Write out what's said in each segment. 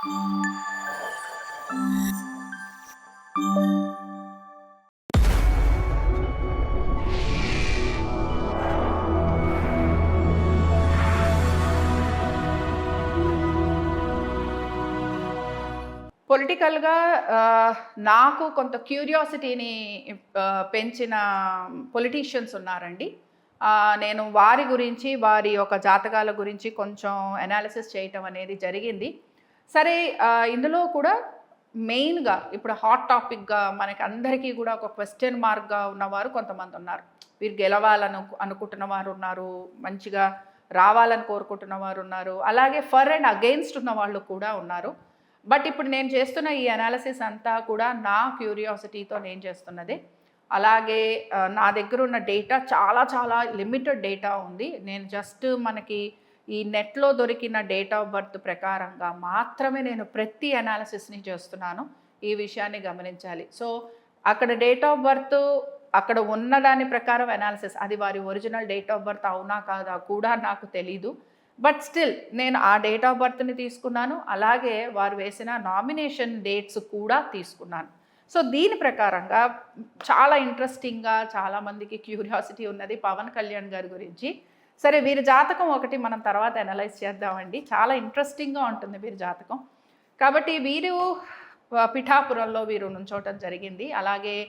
పొలిటికల్గా నాకు కొంత క్యూరియాసిటీని పెంచిన పొలిటీషియన్స్ ఉన్నారండి. నేను వారి గురించి వారి యొక్క జాతకాల గురించి కొంచెం అనాలిసిస్ చేయటం అనేది జరిగింది. సరే ఇందులో కూడా మెయిన్గా ఇప్పుడు హాట్ టాపిక్గా మనకి అందరికీ కూడా ఒక క్వశ్చన్ మార్క్గా ఉన్నవారు కొంతమంది ఉన్నారు. వీరు గెలవాలను అనుకుంటున్న వారు ఉన్నారు మంచిగా రావాలని కోరుకుంటున్న వారు ఉన్నారు అలాగే ఫర్ అండ్ అగెయిన్స్ట్ ఉన్న వాళ్ళు కూడా ఉన్నారు. బట్ ఇప్పుడు నేను చేస్తున్న ఈ అనాలిసిస్ అంతా కూడా నా క్యూరియాసిటీతో నేను చేస్తున్నది. అలాగే నా దగ్గర ఉన్న డేటా చాలా చాలా లిమిటెడ్ డేటా ఉంది. నేను జస్ట్ మనకి ఈ నెట్లో దొరికిన డేట్ ఆఫ్ బర్త్ ప్రకారంగా మాత్రమే నేను ప్రతి అనాలిసిస్ని చేస్తున్నాను. ఈ విషయాన్ని గమనించాలి. సో అక్కడ డేట్ ఆఫ్ బర్త్ అక్కడ ఉన్న దాని ప్రకారం అనాలిసిస్. అది వారి ఒరిజినల్ డేట్ ఆఫ్ బర్త్ అవునా కాదా కూడా నాకు తెలీదు. బట్ స్టిల్ నేను ఆ డేట్ ఆఫ్ బర్త్ని తీసుకున్నాను. అలాగే వారు వేసిన నామినేషన్ డేట్స్ కూడా తీసుకున్నాను. సో దీని ప్రకారంగా చాలా ఇంట్రెస్టింగ్గా చాలామందికి క్యూరియాసిటీ ఉన్నది పవన్ కళ్యాణ్ గారి గురించి. సరే వీరి జాతకం ఒకటి మనం తర్వాత అనలైజ్ చేద్దామండి. చాలా ఇంట్రెస్టింగ్గా ఉంటుంది వీరి జాతకం. కాబట్టి వీరు పిఠాపురంలో వీరు నుంచోవటం జరిగింది. అలాగే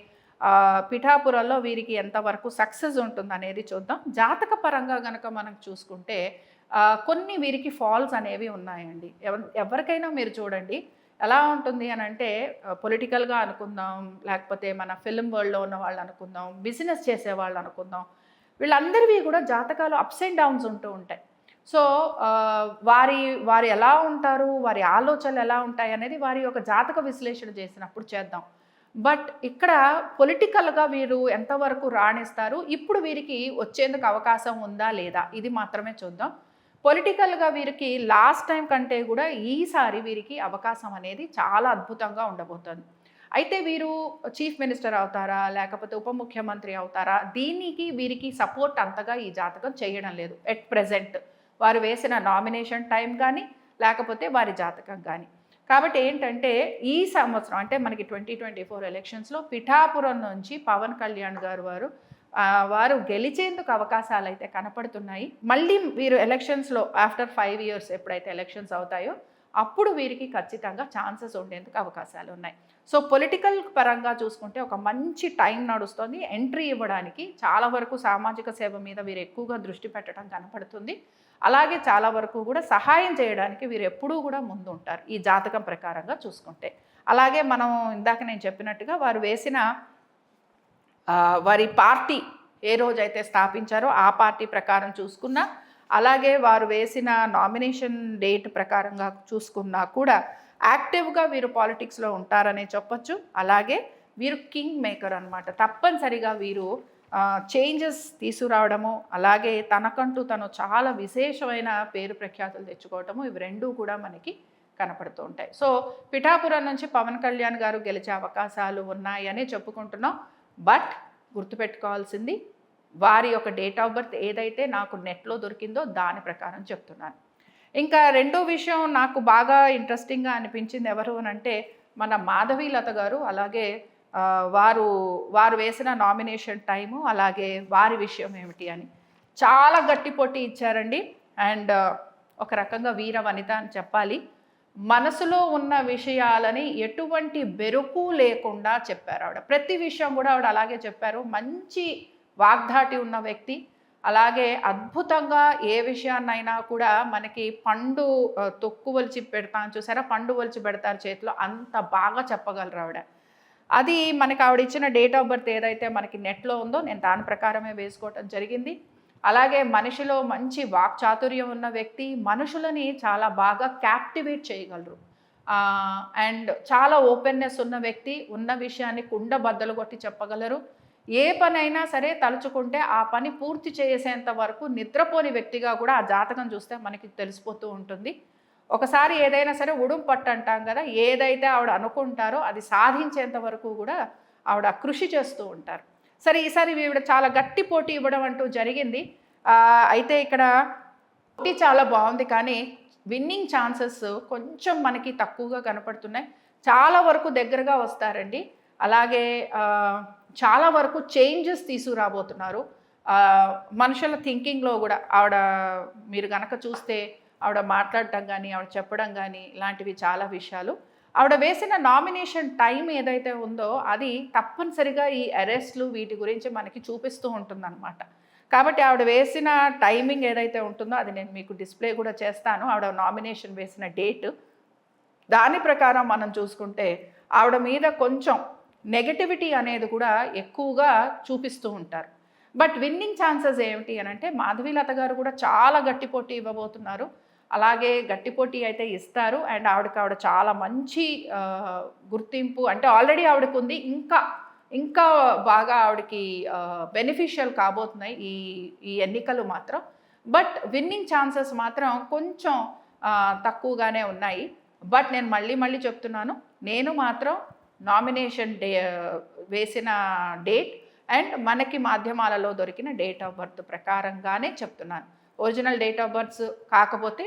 పిఠాపురంలో వీరికి ఎంతవరకు సక్సెస్ ఉంటుంది అనేది చూద్దాం. జాతక పరంగా కనుక మనం చూసుకుంటే కొన్ని వీరికి ఫాల్స్ అనేవి ఉన్నాయండి. ఎవ- ఎవరికైనా మీరు చూడండి. ఎలా ఉంటుంది అని అంటే పొలిటికల్గా అనుకుందాం లేకపోతే మన ఫిలిం వరల్డ్లో ఉన్న వాళ్ళు అనుకుందాం బిజినెస్ చేసే వాళ్ళు అనుకుందాం వీళ్ళందరివి కూడా జాతకాలు అప్స్ అండ్ డౌన్స్ ఉంటూ ఉంటాయి. సో వారి వారు ఎలా ఉంటారు వారి ఆలోచనలు ఎలా ఉంటాయి అనేది వారి యొక్క జాతక విశ్లేషణ చేసినప్పుడు చేద్దాం. బట్ ఇక్కడ పొలిటికల్గా వీరు ఎంతవరకు రాణిస్తారు ఇప్పుడు వీరికి వచ్చేందుకు అవకాశం ఉందా లేదా ఇది మాత్రమే చూద్దాం. పొలిటికల్గా వీరికి లాస్ట్ టైం కంటే కూడా ఈసారి వీరికి అవకాశం అనేది చాలా అద్భుతంగా ఉండబోతుంది. అయితే వీరు చీఫ్ మినిస్టర్ అవుతారా? లేకపోతే ఉప ముఖ్యమంత్రి అవుతారా? దీనికి వీరికి సపోర్ట్ అంతగా ఈ జాతకం చేయడం లేదు. ఎట్ ప్రెజెంట్ వారు వేసిన నామినేషన్ టైం కానీ లేకపోతే వారి జాతకం కానీ కాబట్టి ఏంటంటే ఈ సంవత్సరం అంటే మనకి ట్వంటీ ట్వంటీ ఫోర్ ఎలక్షన్స్లో పిఠాపురం నుంచి పవన్ కళ్యాణ్ గారు వారు వారు గెలిచేందుకు అవకాశాలు అయితే కనపడుతున్నాయి. మళ్ళీ వీరు ఎలక్షన్స్లో ఆఫ్టర్ ఫైవ్ ఇయర్స్ ఎప్పుడైతే ఎలక్షన్స్ అవుతాయో అప్పుడు వీరికి ఖచ్చితంగా ఛాన్సెస్ ఉండేందుకు అవకాశాలు ఉన్నాయి. సో పొలిటికల్ పరంగా చూసుకుంటే ఒక మంచి టైం నడుస్తుంది. ఎంట్రీ ఇవ్వడానికి చాలా వరకు సామాజిక సేవ మీద వీరు ఎక్కువగా దృష్టి పెట్టడం కనపడుతుంది. అలాగే చాలా వరకు కూడా సహాయం చేయడానికి వీరు ఎప్పుడూ కూడా ముందు ఉంటారు ఈ జాతకం ప్రకారంగా చూసుకుంటే. అలాగే మనం ఇందాక నేను చెప్పినట్టుగా వారు వేసిన వారి పార్టీ ఏ రోజైతే స్థాపించారో ఆ పార్టీ ప్రకారం చూసుకున్నా అలాగే వారు వేసిన నామినేషన్ డేట్ ప్రకారంగా చూసుకున్నా కూడా యాక్టివ్గా వీరు పాలిటిక్స్లో ఉంటారనే చెప్పొచ్చు. అలాగే వీరు కింగ్ మేకర్ అనమాట తప్పనిసరిగా వీరు చేంజెస్ తీసుకురావడము అలాగే తనకంటూ తను చాలా విశేషమైన పేరు ప్రఖ్యాతులు తెచ్చుకోవటము ఇవి రెండూ కూడా మనకి కనపడుతూ ఉంటాయి. సో పిఠాపురం నుంచి పవన్ కళ్యాణ్ గారు గెలిచే అవకాశాలు ఉన్నాయని చెప్పుకుంటున్నాం. బట్ గుర్తుపెట్టుకోవాల్సింది వారి యొక్క డేట్ ఆఫ్ బర్త్ ఏదైతే నాకు నెట్లో దొరికిందో దాని ప్రకారం చెప్తున్నాను. ఇంకా రెండో విషయం నాకు బాగా ఇంట్రెస్టింగ్గా అనిపించింది ఎవరు అని అంటే మన మాధవీలత గారు అలాగే వారు వారు వేసిన నామినేషన్ టైము అలాగే వారి విషయం ఏమిటి అని. చాలా గట్టి పొట్టి ఇచ్చారండి. అండ్ ఒక రకంగా వీర వనిత అని చెప్పాలి. మనసులో ఉన్న విషయాలని ఎటువంటి బెరుకు లేకుండా చెప్పారు ఆవిడ. ప్రతి విషయం కూడా ఆవిడ అలాగే చెప్పారు. మంచి వాగ్దాటి ఉన్న వ్యక్తి. అలాగే అద్భుతంగా ఏ విషయాన్నైనా కూడా మనకి పండు తొక్కు వలిచి పెడతాను చూసారా? పండు వలిచి పెడతారు చేతిలో. అంత బాగా చెప్పగలరు ఆవిడ. అది మనకి ఆవిడ ఇచ్చిన డేట్ ఆఫ్ బర్త్ ఏదైతే మనకి నెట్లో ఉందో నేను దాని ప్రకారమే వేసుకోవటం జరిగింది. అలాగే మనిషిలో మంచి వాక్చాతుర్యం ఉన్న వ్యక్తి మనుషులని చాలా బాగా క్యాప్టివేట్ చేయగలరు. అండ్ చాలా ఓపెన్నెస్ ఉన్న వ్యక్తి ఉన్న విషయాన్ని కుండ బద్దలు కొట్టి చెప్పగలరు. ఏ పనైనా సరే తలుచుకుంటే ఆ పని పూర్తి చేసేంత వరకు నిద్రపోని వ్యక్తిగా కూడా ఆ జాతకం చూస్తే మనకి తెలిసిపోతూ ఉంటుంది. ఒకసారి ఏదైనా సరే ఉడుం పట్టు అంటాం కదా ఏదైతే ఆవిడ అనుకుంటారో అది సాధించేంత వరకు కూడా ఆవిడ కృషి చేస్తూ ఉంటారు. సరే ఈసారి ఈవిడ చాలా గట్టి పోటీ ఇవ్వడం అంటూ జరిగింది. అయితే ఇక్కడ పోటీ చాలా బాగుంది కానీ విన్నింగ్ ఛాన్సెస్ కొంచెం మనకి తక్కువగా కనపడుతున్నాయి. చాలా వరకు దగ్గరగా వస్తారండి. అలాగే చాలా వరకు చేంజెస్ తీసుకురాబోతున్నారు. మనుషుల థింకింగ్లో కూడా ఆవిడ మీరు గనక చూస్తే ఆవిడ మాట్లాడటం కానీ ఆవిడ చెప్పడం కానీ ఇలాంటివి చాలా విషయాలు. ఆవిడ వేసిన నామినేషన్ టైం ఏదైతే ఉందో అది తప్పనిసరిగా ఈ అరెస్ట్లు వీటి గురించి మనకి చూపిస్తూ ఉంటుందన్నమాట. కాబట్టి ఆవిడ వేసిన టైమింగ్ ఏదైతే ఉంటుందో అది నేను మీకు డిస్ప్లే కూడా చేస్తాను. ఆవిడ నామినేషన్ వేసిన డేట్. దాని ప్రకారం మనం చూసుకుంటే ఆవిడ మీద కొంచెం నెగటివిటీ అనేది కూడా ఎక్కువగా చూపిస్తూ ఉంటారు. బట్ విన్నింగ్ ఛాన్సెస్ ఏమిటి అని అంటే మాధవీలత గారు కూడా చాలా గట్టి పోటీ ఇవ్వబోతున్నారు. అలాగే గట్టి పోటీ అయితే ఇస్తారు. అండ్ ఆవిడకి ఆవిడ చాలా మంచి గుర్తింపు అంటే ఆల్రెడీ ఆవిడకు ఉంది. ఇంకా ఇంకా బాగా ఆవిడకి బెనిఫిషియల్ కాబోతున్నాయి ఈ ఈ ఎన్నికలు మాత్రం. బట్ విన్నింగ్ ఛాన్సెస్ మాత్రం కొంచెం తక్కువగానే ఉన్నాయి. బట్ నేను మళ్ళీ మళ్ళీ చెప్తున్నాను. నేను మాత్రం నామినేషన్ డే వేసిన డేట్ అండ్ మనకి మాధ్యమాలలో దొరికిన డేట్ ఆఫ్ బర్త్ ప్రకారంగానే చెప్తున్నాను. ఒరిజినల్ డేట్ ఆఫ్ బర్త్స్ కాకపోతే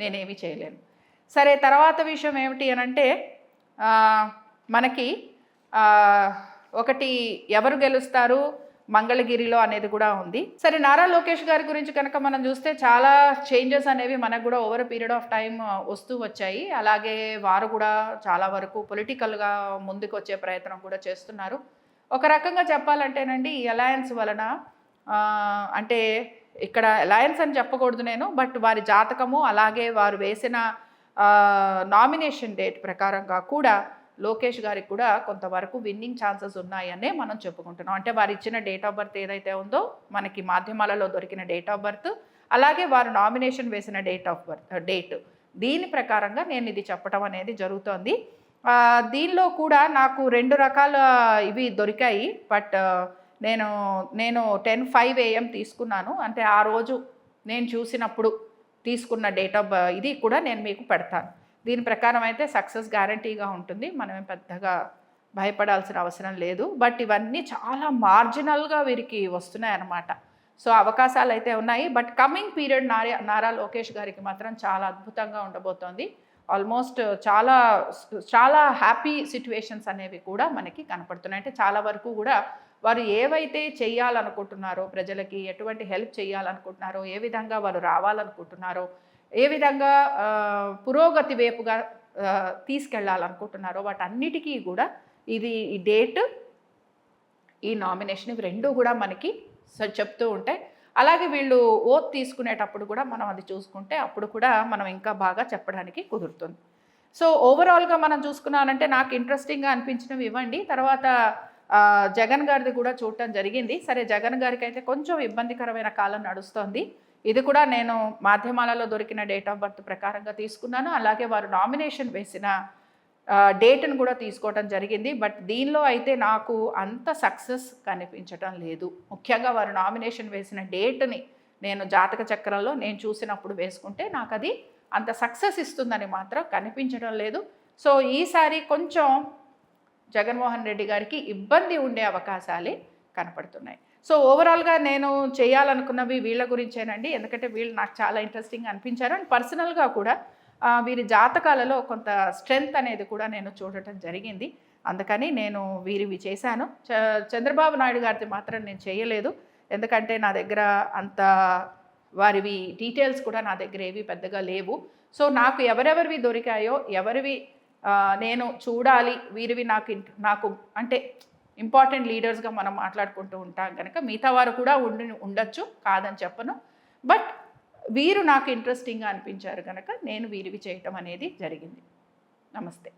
నేనేమి చేయలేను. సరే తర్వాత విషయం ఏమిటి అని అంటే మనకి ఒకటి ఎవరు గెలుస్తారు? మంగళగిరిలో అనేది కూడా ఉంది. సరే నారా లోకేష్ గారి గురించి కనుక మనం చూస్తే చాలా చేంజెస్ అనేవి మనకు కూడా ఓవర్ పీరియడ్ ఆఫ్ టైం వస్తూ వచ్చాయి. అలాగే వారు కూడా చాలా వరకు పొలిటికల్గా ముందుకు వచ్చే ప్రయత్నం కూడా చేస్తున్నారు. ఒక రకంగా చెప్పాలంటేనండి ఈ అలయన్స్ వలన అంటే ఇక్కడ అలయన్స్ అని చెప్పకూడదు నేను బట్ వారి జాతకము అలాగే వారు వేసిన నామినేషన్ డేట్ ప్రకారంగా కూడా లోకేష్ గారికి కూడా కొంతవరకు విన్నింగ్ ఛాన్సెస్ ఉన్నాయనే మనం చెప్పుకుంటున్నాం. అంటే వారు ఇచ్చిన డేట్ ఆఫ్ బర్త్ ఏదైతే ఉందో మనకి మాధ్యమాలలో దొరికిన డేట్ ఆఫ్ బర్త్ అలాగే వారు నామినేషన్ వేసిన డేట్ ఆఫ్ బర్త్ డేట్ దీని ప్రకారంగా నేను ఇది చెప్పడం అనేది జరుగుతోంది. దీనిలో కూడా నాకు రెండు రకాల ఇవి దొరికాయి. బట్ uh, నేను నేను టెన్ ఫైవ్ ఏఎం తీసుకున్నాను. అంటే ఆ రోజు నేను చూసినప్పుడు తీసుకున్న డేట్ ఆఫ్ uh, ఇది కూడా నేను మీకు పెడతాను. దీని ప్రకారం అయితే సక్సెస్ గ్యారంటీగా ఉంటుంది. మనం పెద్దగా భయపడాల్సిన అవసరం లేదు. బట్ ఇవన్నీ చాలా మార్జినల్గా వీరికి వస్తున్నాయి అన్నమాట సో అవకాశాలు అయితే ఉన్నాయి. But coming period Nara Nara Lokesh garu మాత్రం చాలా అద్భుతంగా ఉండబోతోంది. ఆల్మోస్ట్ చాలా చాలా హ్యాపీ సిచ్యువేషన్స్ అనేవి కూడా మనకి కనపడుతున్నాయి. అంటే చాలా వరకు కూడా వారు ఏవైతే చేయాలనుకుంటున్నారో ప్రజలకి ఎటువంటి హెల్ప్ చేయాలనుకుంటున్నారో ఏ విధంగా వారు రావాలనుకుంటున్నారో ఏ విధంగా పురోగతి వైపుగా తీసుకెళ్ళాలనుకుంటున్నారో తీసుకెళ్ళాలనుకుంటున్నారో వాటన్నిటికీ కూడా ఇది ఈ డేట్ ఈ నామినేషన్ ఇవి రెండు కూడా మనకి స- చెప్తూ ఉంటాయి. అలాగే వీళ్ళు ఓత్ తీసుకునేటప్పుడు కూడా మనం అది చూసుకుంటే అప్పుడు కూడా మనం ఇంకా బాగా చెప్పడానికి కుదురుతుంది. సో ఓవరాల్గా మనం చూసుకున్నానంటే నాకు ఇంట్రెస్టింగ్గా అనిపించినవి ఇవ్వండి. తర్వాత జగన్ గారిది కూడా చూడటం జరిగింది. సరే జగన్ గారికి అయితే కొంచెం ఇబ్బందికరమైన కాలం నడుస్తోంది. ఇది కూడా నేను మాధ్యమాలలో దొరికిన డేట్ ఆఫ్ బర్త్ ప్రకారంగా తీసుకున్నాను. అలాగే వారు నామినేషన్ వేసిన డేట్ను కూడా తీసుకోవడం జరిగింది. బట్ దీనిలో అయితే నాకు అంత సక్సెస్ కనిపించటం లేదు. ముఖ్యంగా వారు నామినేషన్ వేసిన డేట్ని నేను జాతక చక్రంలో నేను చూసినప్పుడు వేసుకుంటే నాకు అది అంత సక్సెస్ ఇస్తుందని మాత్రం కనిపించడం లేదు. సో ఈసారి కొంచెం జగన్మోహన్ రెడ్డి గారికి ఇబ్బంది ఉండే అవకాశాలే కనపడుతున్నాయి. సో ఓవరాల్గా నేను చేయాలనుకున్నవి వీళ్ళ గురించేనండి. ఎందుకంటే వీళ్ళు నాకు చాలా ఇంట్రెస్టింగ్ అనిపించారు. అండ్ పర్సనల్గా కూడా వీరి జాతకాలలో కొంత స్ట్రెంగ్త్ అనేది కూడా నేను చూడటం జరిగింది. అందుకని నేను వీరివి చేశాను. చ- చంద్రబాబు నాయుడు గారిది మాత్రం నేను చేయలేదు. ఎందుకంటే నా దగ్గర అంత వారివి డీటెయిల్స్ కూడా నా దగ్గర ఏవి పెద్దగా లేవు. సో నాకు ఎవరెవరివి దొరికాయో ఎవరివి నేను చూడాలి వీరివి నాకు నాకు అంటే ఇంపార్టెంట్ లీడర్స్గా మనం మాట్లాడుకుంటూ ఉంటాం కనుక మిగతా వారు కూడా ఉండి ఉండొచ్చు కాదని చెప్పను. బట్ వీరు నాకు ఇంట్రెస్టింగ్గా అనిపించారు కనుక నేను వీరివి చేయటం అనేది జరిగింది. నమస్తే.